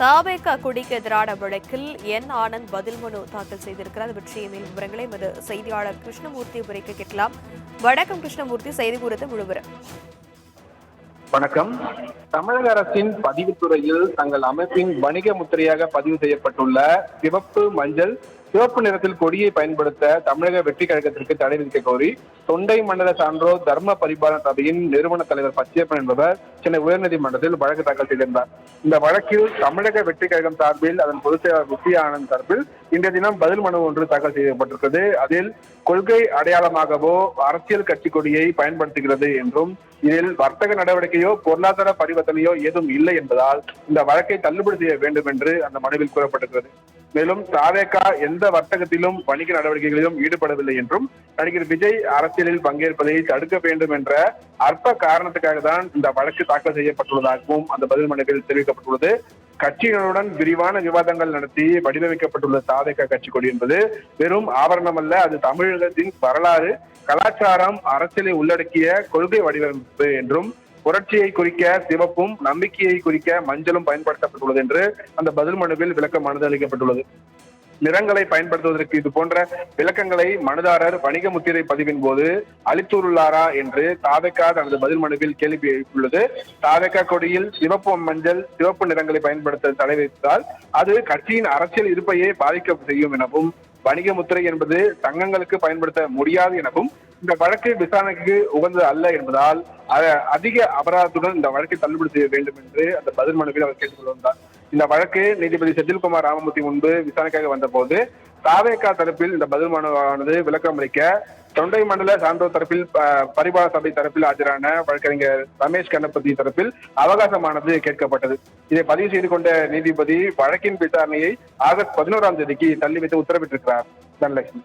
தாபேகா குடிக்கு எதிரான வழக்கில் என் ஆனந்த் பதில் மனு தாக்கல் செய்திருக்கிறார். அது பற்றிய மேல் விவரங்களை எமது செய்தியாளர் கிருஷ்ணமூர்த்தி உரைக்க கேட்கலாம். வணக்கம் கிருஷ்ணமூர்த்தி செய்தி குறித்த முழுவரும் வணக்கம். தமிழக அரசின் பதிவுத்துறையில் தங்கள் அமைப்பின் வணிக முத்திரையாக பதிவு செய்யப்பட்டுள்ள சிவப்பு மஞ்சள் சிவப்பு நிறத்தில் கொடியை பயன்படுத்த தமிழக வெற்றி கழகத்திற்கு தடை விதிக்க கோரி தொண்டை மண்டல சான்றோர் தர்ம பரிபாலன சபையின் நிறுவன தலைவர் பச்சையப்பன் என்பவர் சென்னை உயர்நீதிமன்றத்தில் வழக்கு தாக்கல் செய்திருந்தார். இந்த வழக்கில் தமிழக வெற்றி கழகம் சார்பில் அதன் பொதுச் செயலாளர் முத்தி ஆனந்த் சார்பில் இன்றைய தினம் பதில் மனு ஒன்று தாக்கல் செய்யப்பட்டிருக்கிறது. அதில் கொள்கை அடையாளமாகவோ அரசியல் கட்சி கொடியை பயன்படுத்துகிறது என்றும் இதில் வர்த்தக நடவடிக்கையோ பொருளாதார பரிவர்த்தனையோ ஏதும் இல்லை என்பதால் இந்த வழக்கை தள்ளுபடி செய்ய வேண்டும் என்று அந்த மனுவில் கூறப்பட்டிருக்கிறது. மேலும் தாவேகா எந்த வர்த்தகத்திலும் வணிக நடவடிக்கைகளிலும் ஈடுபடவில்லை என்றும் நடிகர் விஜய் அரசியலில் பங்கேற்பதை தடுக்க வேண்டும் என்ற அற்ப காரணத்துக்காக தான் இந்த வழக்கு தாக்கல் செய்யப்பட்டுள்ளதாகவும் அந்த பதில் மனுவில் தெரிவிக்கப்பட்டுள்ளது. கட்சிகளுடன் விரிவான விவாதங்கள் நடத்தி வடிவமைக்கப்பட்டுள்ள சாதேகா கட்சி கொடி என்பது வெறும் ஆபரணம் அல்ல அது தமிழகத்தின் வரலாறு கலாச்சாரம் அரசியலை உள்ளடக்கிய கொள்கை வடிவமைப்பு என்றும் புரட்சியை குறிக்க சிவப்பும் நம்பிக்கையை குறிக்க மஞ்சளும் பயன்படுத்தப்பட்டுள்ளது என்று அந்த பதில் மனுவில் விளக்கமானது அளிக்கப்பட்டுள்ளது நிறங்களை பயன்படுத்துவதற்கு இது போன்ற விளக்கங்களை மனுதாரர் வணிக முத்திரை பதிவின் போது அளித்துள்ளாரா என்று தாவேக்கா தனது பதில் மனுவில் கேள்வி எழுப்பியுள்ளது. தாவேக்கா கொடியில் சிவப்பு மஞ்சள் சிவப்பு நிறங்களை பயன்படுத்த தடை வைத்தால் அது கட்சியின் அரசியல் இருப்பையே பாதிக்க செய்யும் எனவும் வணிக முத்திரை என்பது சங்கங்களுக்கு பயன்படுத்த முடியாது எனவும் இந்த வழக்கு விசாரணைக்கு உகந்தது அல்ல என்பதால் அதிக அபராதத்துடன் இந்த வழக்கை தள்ளுபடி செய்ய வேண்டும் என்று அந்த பதில் மனுவில் அவர் கேட்டுக் வந்தார் இந்த வழக்கு நீதிபதி செந்தில்குமார் ராமமூர்த்தி முன்பு விசாரணைக்காக வந்தபோது தாவேகா தரப்பில் இந்த பதில் மனுவானது விளக்கம் அளிக்க தொண்டை மண்டல சான்றோர் தரப்பில் அஹ், பரிபால சபை தரப்பில் ஆஜரான வழக்கறிஞர் ரமேஷ் கணபதி தரப்பில் அவகாசமானது கேட்கப்பட்டது. இதை பதிவு செய்து கொண்ட நீதிபதி வழக்கின் விசாரணையை ஆகஸ்ட் பதினோராம் தேதிக்கு தள்ளி வைத்து உத்தரவிட்டிருக்கிறார் தனலட்சுமி.